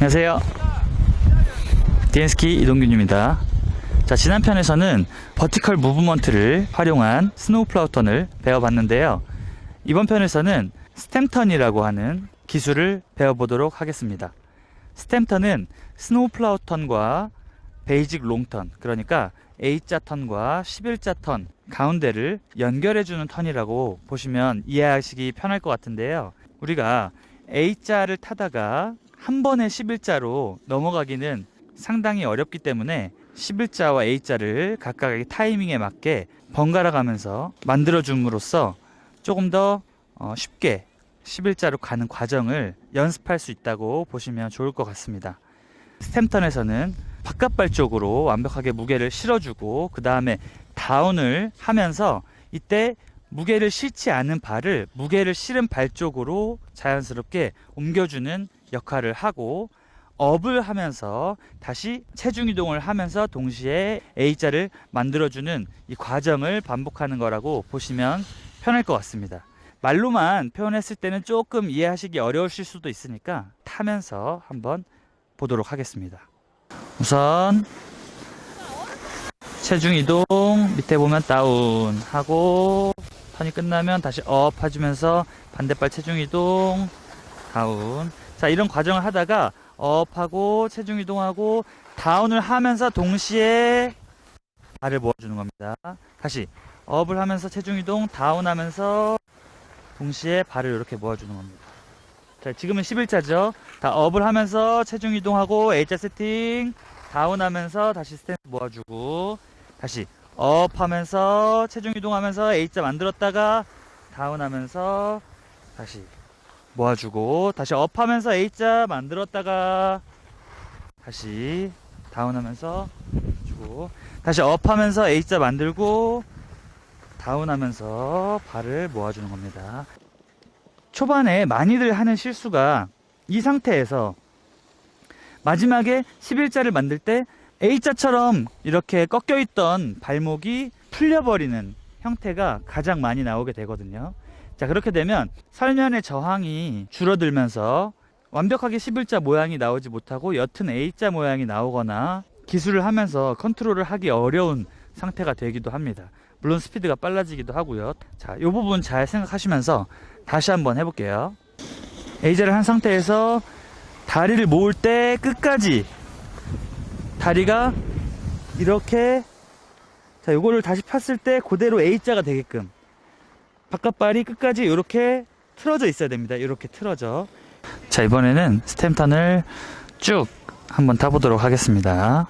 안녕하세요. 디엔스키 이동균입니다. 자, 지난 편에서는 버티컬 무브먼트를 활용한 스노우 플라우 턴을 배워봤는데요. 이번 편에서는 스탬턴이라고 하는 기술을 배워보도록 하겠습니다. 스탬턴은 스노우 플라우 턴과 베이직 롱턴, 그러니까 A자 턴과 11자 턴 가운데를 연결해주는 턴이라고 보시면 이해하시기 편할 것 같은데요. 우리가 A자를 타다가 한 번에 11자로 넘어가기는 상당히 어렵기 때문에 11자와 A자를 각각의 타이밍에 맞게 번갈아 가면서 만들어 줌으로써 조금 더 어, 쉽게 11자로 가는 과정을 연습할 수 있다고 보시면 좋을 것 같습니다. 스탬턴에서는 바깥발 쪽으로 완벽하게 무게를 실어주고 그 다음에 다운을 하면서 이때 무게를 실지 않은 발을 무게를 실은 발 쪽으로 자연스럽게 옮겨주는 역할을 하고 업을 하면서 다시 체중 이동을 하면서 동시에 A자를 만들어주는 이 과정을 반복하는 거라고 보시면 편할 것 같습니다. 말로만 표현했을 때는 조금 이해하시기 어려우실 수도 있으니까 타면서 한번 보도록 하겠습니다. 우선 체중 이동 밑에 보면 다운 하고 턴이 끝나면 다시 업 해주면서 반대발 체중 이동 다운. 자 이런 과정을 하다가 업하고 체중 이동하고 다운을 하면서 동시에 발을 모아주는 겁니다. 다시 업을 하면서 체중 이동 다운하면서 동시에 발을 이렇게 모아주는 겁니다. 자 지금은 11자죠. 다 업을 하면서 체중 이동하고 A자 세팅 다운하면서 다시 스탠스 모아주고 다시 업 하면서 체중 이동하면서 A자 만들었다가 다운 하면서 다시 모아주고 다시 업 하면서 A자 만들었다가 다시 다운 하면서 주고 다시 업 하면서 A자 만들고 다운 하면서 발을 모아주는 겁니다. 초반에 많이들 하는 실수가 이 상태에서 마지막에 11자를 만들 때 A자처럼 이렇게 꺾여 있던 발목이 풀려버리는 형태가 가장 많이 나오게 되거든요. 자, 그렇게 되면 설면의 저항이 줄어들면서 완벽하게 11자 모양이 나오지 못하고 옅은 A자 모양이 나오거나 기술을 하면서 컨트롤을 하기 어려운 상태가 되기도 합니다. 물론 스피드가 빨라지기도 하고요. 자, 이 부분 잘 생각하시면서 다시 한번 해볼게요. A자를 한 상태에서 다리를 모을 때 끝까지 다리가 이렇게 자 요거를 다시 폈을 때 그대로 A자가 되게끔 바깥발이 끝까지 이렇게 틀어져 있어야 됩니다. 이렇게 틀어져. 자 이번에는 스탬턴을 쭉 한번 타보도록 하겠습니다.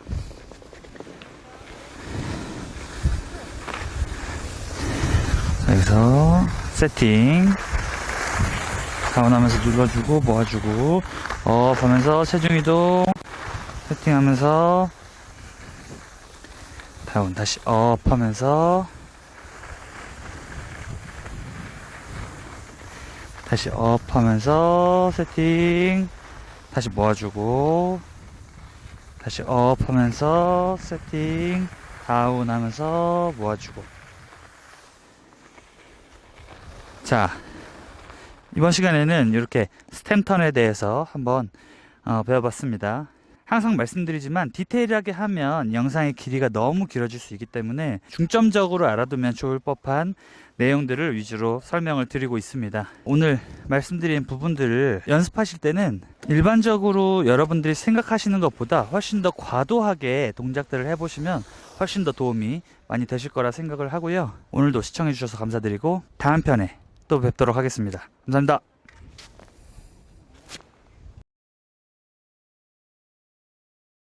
자, 여기서 세팅. 다운하면서 눌러주고 모아주고. 업 하면서 체중 이동 세팅하면서 다운 다시 업 하면서 다시 업 하면서 세팅 다시 모아주고 다시 업 하면서 세팅 다운 하면서 모아주고 자 이번 시간에는 이렇게 스탬턴에 대해서 한번 어, 배워봤습니다. 항상 말씀드리지만 디테일하게 하면 영상의 길이가 너무 길어질 수 있기 때문에 중점적으로 알아두면 좋을 법한 내용들을 위주로 설명을 드리고 있습니다. 오늘 말씀드린 부분들을 연습하실 때는 일반적으로 여러분들이 생각하시는 것보다 훨씬 더 과도하게 동작들을 해보시면 훨씬 더 도움이 많이 되실 거라 생각을 하고요. 오늘도 시청해주셔서 감사드리고 다음 편에 또 뵙도록 하겠습니다. 감사합니다.